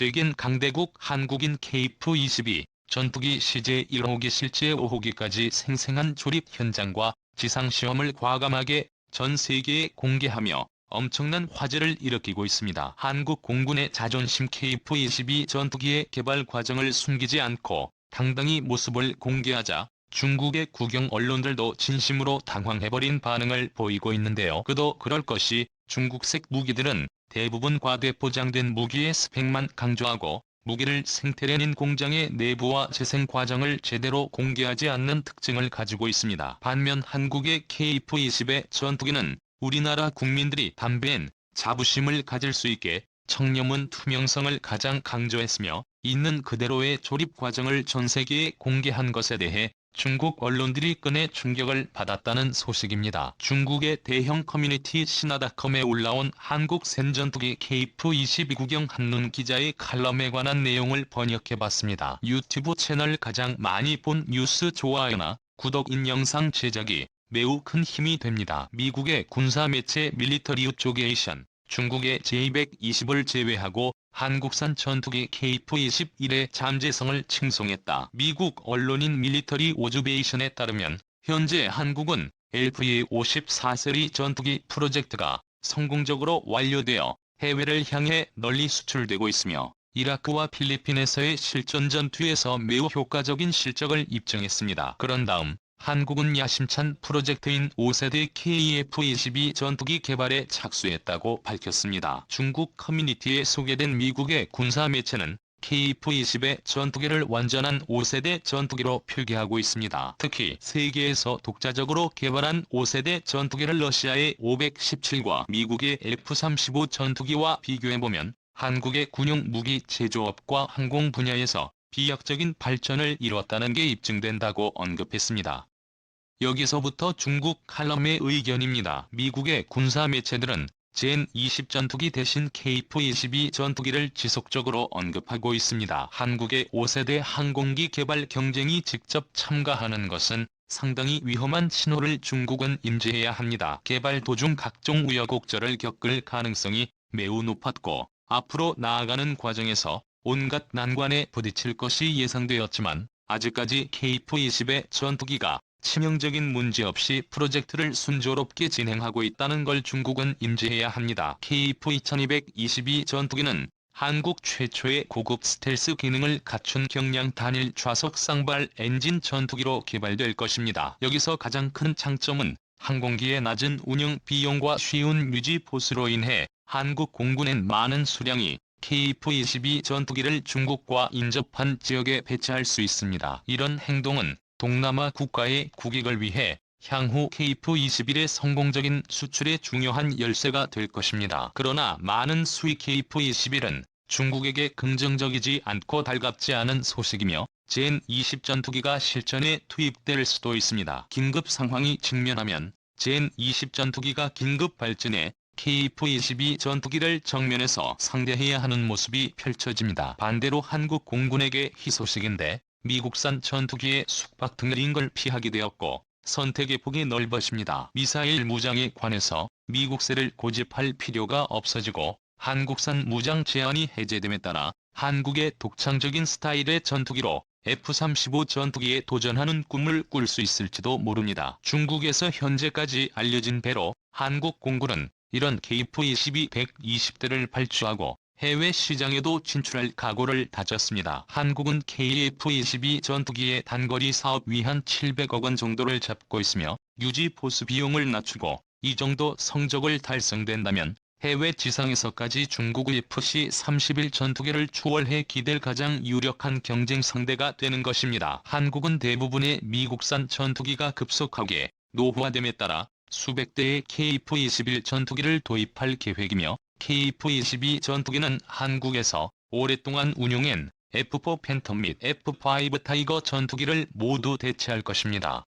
재겐 강대국 한국인 KF-22 전투기 CJ-1호기 실제 5호기까지 생생한 조립 현장과 지상시험을 과감하게 전 세계에 공개하며 엄청난 화제를 일으키고 있습니다. 한국 공군의 자존심 KF-22 전투기의 개발 과정을 숨기지 않고 당당히 모습을 공개하자 중국의 국영 언론들도 진심으로 당황해버린 반응을 보이고 있는데요. 그도 그럴 것이 중국색 무기들은 대부분 과대 포장된 무기의 스펙만 강조하고 무기를 생태련인 공장의 내부와 재생 과정을 제대로 공개하지 않는 특징을 가지고 있습니다. 반면 한국의 KF-20의 전투기는 우리나라 국민들이 담배엔 자부심을 가질 수 있게 청렴은 투명성을 가장 강조했으며 있는 그대로의 조립 과정을 전 세계에 공개한 것에 대해 중국 언론들이 끈에 충격을 받았다는 소식입니다. 중국의 대형 커뮤니티 신화닷컴에 올라온 한국 센전투기 KF-22 구경 한눈 기자의 칼럼에 관한 내용을 번역해봤습니다. 유튜브 채널 가장 많이 본 뉴스 좋아요나 구독인 영상 제작이 매우 큰 힘이 됩니다. 미국의 군사 매체 밀리터리 우조게이션, 중국의 J-120을 제외하고 한국산 전투기 KF-21의 잠재성을 칭송했다. 미국 언론인 밀리터리 오즈베이션에 따르면 현재 한국은 LV-54세리 전투기 프로젝트가 성공적으로 완료되어 해외를 향해 널리 수출되고 있으며 이라크와 필리핀에서의 실전 전투에서 매우 효과적인 실적을 입증했습니다. 그런 다음 한국은 야심찬 프로젝트인 5세대 KF-22 전투기 개발에 착수했다고 밝혔습니다. 중국 커뮤니티에 소개된 미국의 군사 매체는 KF-20의 전투기를 완전한 5세대 전투기로 표기하고 있습니다. 특히 세계에서 독자적으로 개발한 5세대 전투기를 러시아의 517과 미국의 F-35 전투기와 비교해보면 한국의 군용 무기 제조업과 항공 분야에서 비약적인 발전을 이뤘다는 게 입증된다고 언급했습니다. 여기서부터 중국 칼럼의 의견입니다. 미국의 군사 매체들은 젠20 전투기 대신 KF-22 전투기를 지속적으로 언급하고 있습니다. 한국의 5세대 항공기 개발 경쟁이 직접 참가하는 것은 상당히 위험한 신호를 중국은 임재해야 합니다. 개발 도중 각종 우여곡절을 겪을 가능성이 매우 높았고 앞으로 나아가는 과정에서 온갖 난관에 부딪힐 것이 예상되었지만 아직까지 KF-20의 전투기가 치명적인 문제 없이 프로젝트를 순조롭게 진행하고 있다는 걸 중국은 인지해야 합니다. KF-2222 전투기는 한국 최초의 고급 스텔스 기능을 갖춘 경량 단일 좌석 쌍발 엔진 전투기로 개발될 것입니다. 여기서 가장 큰 장점은 항공기의 낮은 운영 비용과 쉬운 유지 보수로 인해 한국 공군엔 많은 수량이 KF-22 전투기를 중국과 인접한 지역에 배치할 수 있습니다. 이런 행동은 동남아 국가의 국익을 위해 향후 KF-21의 성공적인 수출에 중요한 열쇠가 될 것입니다. 그러나 많은 수익 KF-21은 중국에게 긍정적이지 않고 달갑지 않은 소식이며 젠20 전투기가 실전에 투입될 수도 있습니다. 긴급 상황이 직면하면 젠20 전투기가 긴급 발전해 KF-22 전투기를 정면에서 상대해야 하는 모습이 펼쳐집니다. 반대로 한국 공군에게 희소식인데 미국산 전투기의 숙박 등을 걸 피하게 되었고 선택의 폭이 넓어집니다. 미사일 무장에 관해서 미국세를 고집할 필요가 없어지고 한국산 무장 제한이 해제됨에 따라 한국의 독창적인 스타일의 전투기로 F-35 전투기에 도전하는 꿈을 꿀 수 있을지도 모릅니다. 중국에서 현재까지 알려진 배로 한국 공군은 이런 KF-22 120대를 발주하고 해외 시장에도 진출할 각오를 다졌습니다. 한국은 KF-22 전투기의 단거리 사업 위한 700억 원 정도를 잡고 있으며 유지 보수 비용을 낮추고 이 정도 성적을 달성된다면 해외 지상에서까지 중국의 FC-31 전투기를 추월해 기댈 가장 유력한 경쟁 상대가 되는 것입니다. 한국은 대부분의 미국산 전투기가 급속하게 노후화됨에 따라 수백 대의 KF-21 전투기를 도입할 계획이며 KF-22 전투기는 한국에서 오랫동안 운용한 F4 팬텀 및 F5 타이거 전투기를 모두 대체할 것입니다.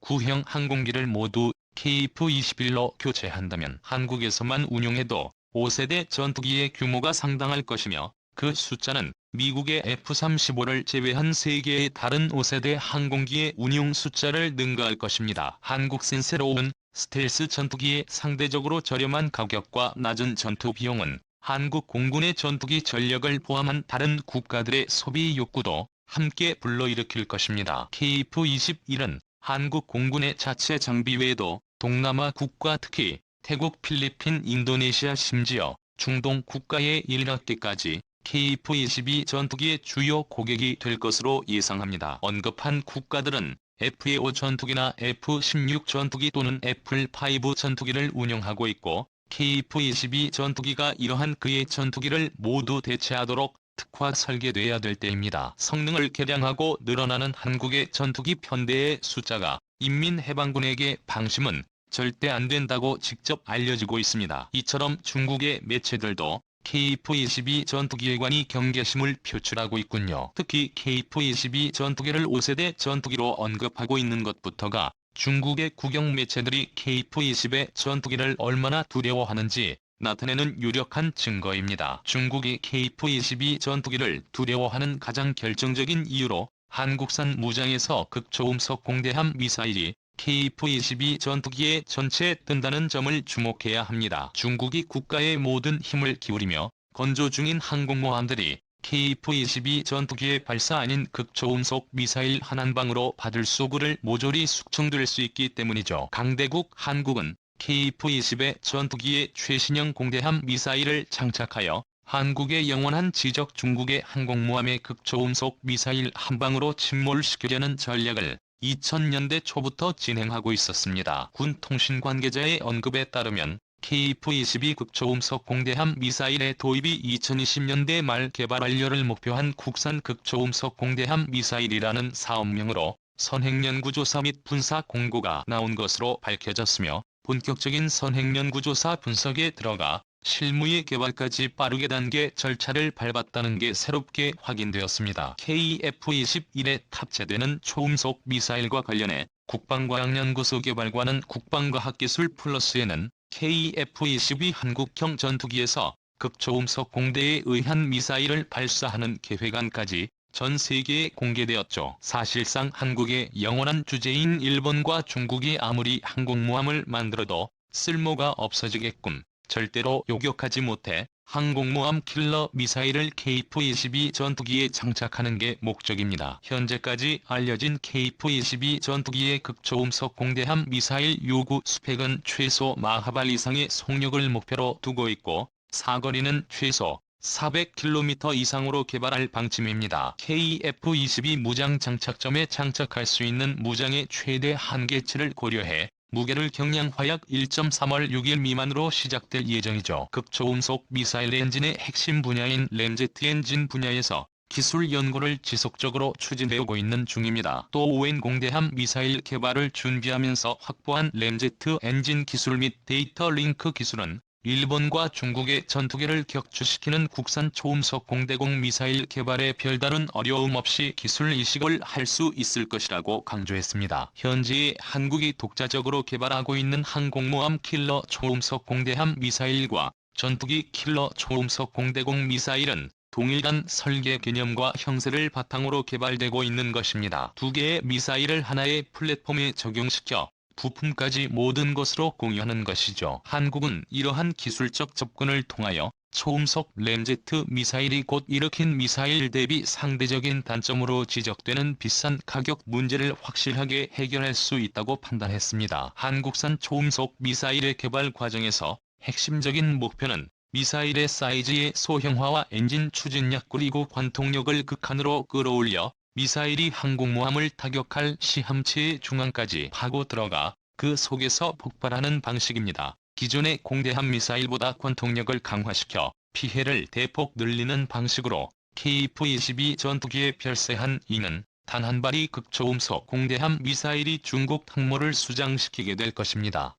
구형 항공기를 모두 KF-21로 교체한다면 한국에서만 운용해도 5세대 전투기의 규모가 상당할 것이며 그 숫자는 미국의 F-35를 제외한 세계의 다른 5세대 항공기의 운용 숫자를 능가할 것입니다. 한국산 새로운 스텔스 전투기의 상대적으로 저렴한 가격과 낮은 전투 비용은 한국 공군의 전투기 전력을 포함한 다른 국가들의 소비 욕구도 함께 불러일으킬 것입니다. KF-21은 한국 공군의 자체 장비 외에도 동남아 국가 특히 태국, 필리핀, 인도네시아 심지어 중동 국가의 일각계까지 KF-22 전투기의 주요 고객이 될 것으로 예상합니다. 언급한 국가들은 F-15 전투기나 F-16 전투기 또는 F-5 전투기를 운영하고 있고 KF-22 전투기가 이러한 그의 전투기를 모두 대체하도록 특화 설계돼야 될 때입니다. 성능을 개량하고 늘어나는 한국의 전투기 편대의 숫자가 인민해방군에게 방심은 절대 안 된다고 직접 알려지고 있습니다. 이처럼 중국의 매체들도 KF-22 전투기에 관이 경계심을 표출하고 있군요. 특히 KF-22 전투기를 5세대 전투기로 언급하고 있는 것부터가 중국의 국영 매체들이 KF-20의 전투기를 얼마나 두려워하는지 나타내는 유력한 증거입니다. 중국이 KF-22 전투기를 두려워하는 가장 결정적인 이유로 한국산 무장에서 극초음속 공대함 미사일이 KF-22 전투기에 전체 뜬다는 점을 주목해야 합니다. 중국이 국가의 모든 힘을 기울이며 건조 중인 항공모함들이 KF-22 전투기의 발사 아닌 극초음속 미사일 한 한 방으로 받을 소구를 모조리 숙청될 수 있기 때문이죠. 강대국 한국은 KF-20의 전투기에 최신형 공대함 미사일을 장착하여 한국의 영원한 지적 중국의 항공모함의 극초음속 미사일 한 방으로 침몰시키려는 전략을 2000년대 초부터 진행하고 있었습니다. 군 통신 관계자의 언급에 따르면 KF-22 극초음속 공대함 미사일의 도입이 2020년대 말 개발 완료를 목표한 국산 극초음속 공대함 미사일이라는 사업명으로 선행연구조사 및 분사 공고가 나온 것으로 밝혀졌으며 본격적인 선행연구조사 분석에 들어가 실무의 개발까지 빠르게 단계 절차를 밟았다는 게 새롭게 확인되었습니다. KF-21에 탑재되는 초음속 미사일과 관련해 국방과학연구소 개발과는 국방과학기술 플러스에는 KF-22 한국형 전투기에서 극초음속 공대에 의한 미사일을 발사하는 계획안까지 전 세계에 공개되었죠. 사실상 한국의 영원한 주제인 일본과 중국이 아무리 항공모함을 만들어도 쓸모가 없어지겠군. 절대로 요격하지 못해 항공모함 킬러 미사일을 KF-22 전투기에 장착하는 게 목적입니다. 현재까지 알려진 KF-22 전투기의 극초음속 공대함 미사일 요구 스펙은 최소 마하발 이상의 속력을 목표로 두고 있고 사거리는 최소 400km 이상으로 개발할 방침입니다. KF-22 무장 장착점에 장착할 수 있는 무장의 최대 한계치를 고려해 무게를 경량화약 1.3월 6일 미만으로 시작될 예정이죠. 극초음속 미사일 엔진의 핵심 분야인 램제트 엔진 분야에서 기술 연구를 지속적으로 추진해 오고 있는 중입니다. 또 오웬 공대함 미사일 개발을 준비하면서 확보한 램제트 엔진 기술 및 데이터 링크 기술은 일본과 중국의 전투기를 격추시키는 국산 초음속 공대공 미사일 개발에 별다른 어려움 없이 기술 이식을 할 수 있을 것이라고 강조했습니다. 현재 한국이 독자적으로 개발하고 있는 항공모함 킬러 초음속 공대함 미사일과 전투기 킬러 초음속 공대공 미사일은 동일한 설계 개념과 형세를 바탕으로 개발되고 있는 것입니다. 두 개의 미사일을 하나의 플랫폼에 적용시켜 부품까지 모든 것으로 공유하는 것이죠. 한국은 이러한 기술적 접근을 통하여 초음속 램제트 미사일이 곧 일으킨 미사일 대비 상대적인 단점으로 지적되는 비싼 가격 문제를 확실하게 해결할 수 있다고 판단했습니다. 한국산 초음속 미사일의 개발 과정에서 핵심적인 목표는 미사일의 사이즈의 소형화와 엔진 추진력 그리고 관통력을 극한으로 끌어올려 미사일이 항공모함을 타격할 시함체의 중앙까지 파고 들어가 그 속에서 폭발하는 방식입니다. 기존의 공대함 미사일보다 관통력을 강화시켜 피해를 대폭 늘리는 방식으로 KF-22 전투기에 별세한 이는 단 한 발이 극초음속 공대함 미사일이 중국 항모를 수장시키게 될 것입니다.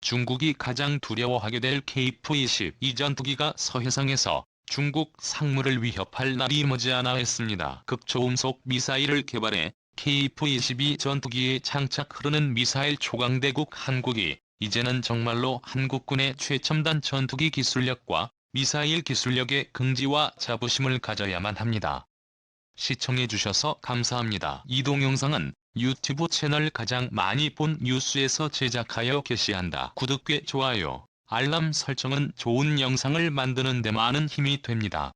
중국이 가장 두려워하게 될 KF-22 전투기가 서해상에서 중국 상무를 위협할 날이 머지않아 했습니다. 극초음속 미사일을 개발해 KF-22 전투기에 장착 흐르는 미사일 초강대국 한국이 이제는 정말로 한국군의 최첨단 전투기 기술력과 미사일 기술력의 긍지와 자부심을 가져야만 합니다. 시청해주셔서 감사합니다. 이 동영상은 유튜브 채널 가장 많이 본 뉴스에서 제작하여 게시한다. 구독과 좋아요 알람 설정은 좋은 영상을 만드는 데 많은 힘이 됩니다.